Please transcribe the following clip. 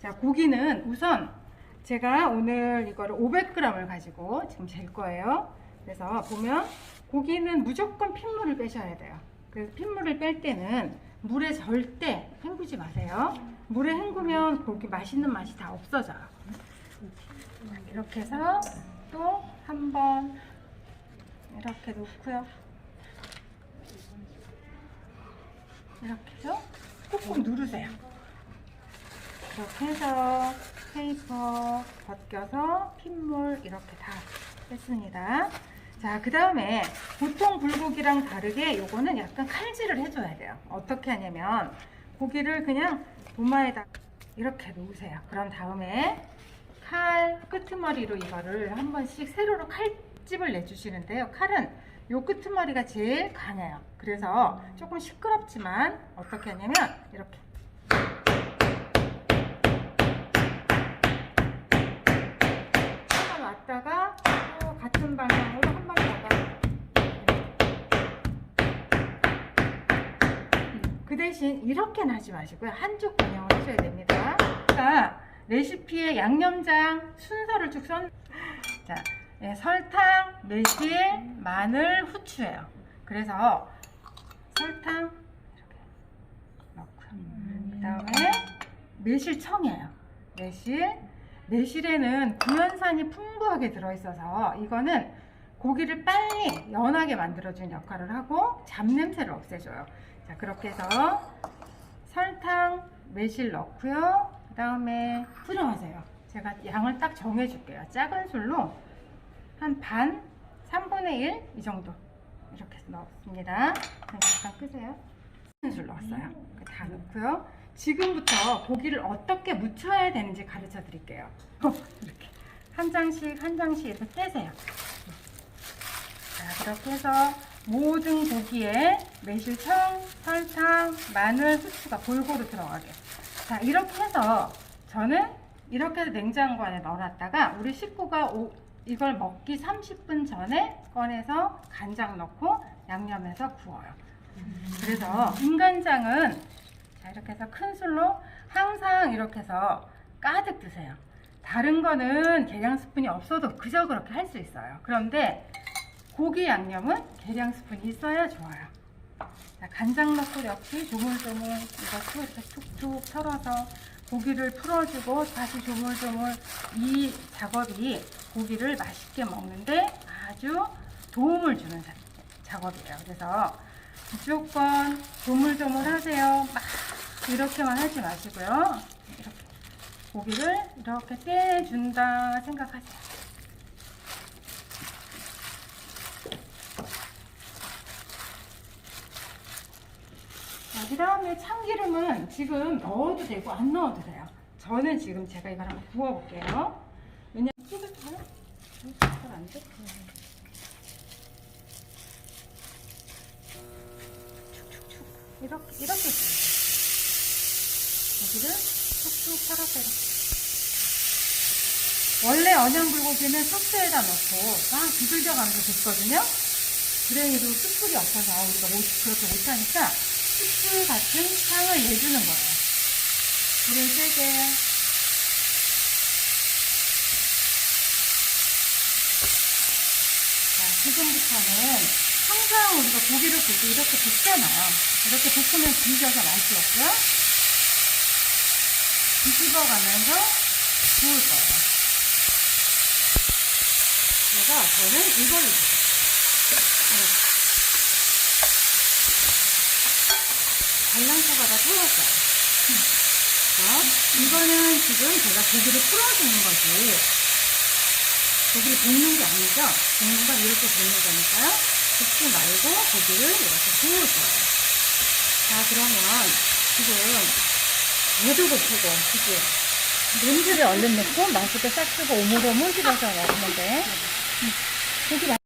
자, 고기는 우선 제가 오늘 이거를 500g을 가지고 지금 잴 거예요. 그래서 보면 고기는 무조건 핏물을 빼셔야 돼요. 그래서 핏물을 뺄 때는 물에 절대 헹구지 마세요. 물에 헹구면 고기 맛있는 맛이 다 없어져요. 이렇게 해서 또 한 번 이렇게 놓고요. 이렇게 해서 꾹꾹 누르세요. 이렇게 해서 페이퍼 벗겨서 핏물 이렇게 다 뺐습니다. 자, 그 다음에 보통 불고기랑 다르게 요거는 약간 칼질을 해줘야 돼요. 어떻게 하냐면 고기를 그냥 도마에다 이렇게 놓으세요. 그런 다음에 칼 끄트머리로 이거를 한 번씩 세로로 칼집을 내주시는데요. 칼은 요 끄트머리가 제일 강해요. 그래서 조금 시끄럽지만 어떻게 하냐면 이렇게 한번 왔다가 또 같은 방향으로 한 번 나가. 그 대신 이렇게는 하지 마시고요. 한쪽 방향으로 하셔야 됩니다. 자, 레시피에 양념장 순서를 쭉 선. 자, 예, 설탕, 매실, 마늘, 후추예요. 그래서 설탕 이렇게 넣고요. 그 다음에 매실청이에요. 매실. 매실에는 구연산이 풍부하게 들어있어서 이거는 고기를 빨리 연하게 만들어주는 역할을 하고 잡냄새를 없애줘요. 자, 그렇게 해서 설탕, 매실 넣고요. 그 다음에 풀어하세요. 제가 양을 딱 정해줄게요. 작은 술로 한 반, 3분의 1 이 정도 이렇게 해서. 그럼 잠깐 끄세요. 술 넣었어요. 다 넣고요. 지금부터 고기를 어떻게 무쳐야 되는지 가르쳐 드릴게요. 이렇게 한 장씩 한 장씩 이렇게 떼세요. 자, 그렇게 해서 모든 고기에 매실청, 설탕, 마늘, 후추가 골고루 들어가게. 자, 이렇게 해서 저는 이렇게 냉장고 안에 넣어놨다가 우리 식구가 오- 이걸 먹기 30분 전에 꺼내서 간장 넣고 양념해서 구워요. 그래서 인간장은 자, 이렇게 해서 큰 술로 항상 이렇게 해서 가득 드세요. 다른 거는 계량 스푼이 없어도 그저 그렇게 할 수 있어요. 그런데 고기 양념은 계량 스푼이 있어야 좋아요. 자, 간장 넣고 역시 조물조물 이것도 이렇게 툭툭 털어서 고기를 풀어주고 다시 조물조물 이 작업이 고기를 맛있게 먹는데 아주 도움을 주는 자- 작업이에요. 그래서 무조건 조물조물 하세요. 막 이렇게만 하지 마시고요. 이렇게 고기를 이렇게 떼준다 생각하세요. 그 다음에 참기름은 지금 넣어도 되고 안 넣어도 돼요. 저는 지금 제가 이걸 한번 구워볼게요. 왜냐면 찌글까요? 잘안 돼? 축축축 이렇게 이렇게 툭툭 털어서 이렇게. 원래 언양 불고기는 소스에다 넣고 막 비둘겨가면서 굽거든요. 그래 도 숯불이 없어서 우리가 못, 그렇게 못하니까 숯불 같은 향을 내주는 거예요. 불을 세게. 자, 지금부터는 항상 우리가 고기를 때 이렇게 볶잖아요. 이렇게 볶으면 비벼서 맛이 없고요. 뒤집어가면서 구울 거예요. 그래서 저는 이걸로. 이렇게. 밸런스가 다. 자, 이거는 지금 제가 고기를 풀어주는 거지. 고기를 볶는 게 아니죠? 볶는 건 이렇게 볶는 거니까요. 볶지 말고 고기를 이렇게 거예요. 자, 그러면 지금 얘도 고프고, 그지? 냄새를 얼른 넣고 맛있게 싹 쓰고 오물오물 집어서 먹으면 돼. 음, 고기 맛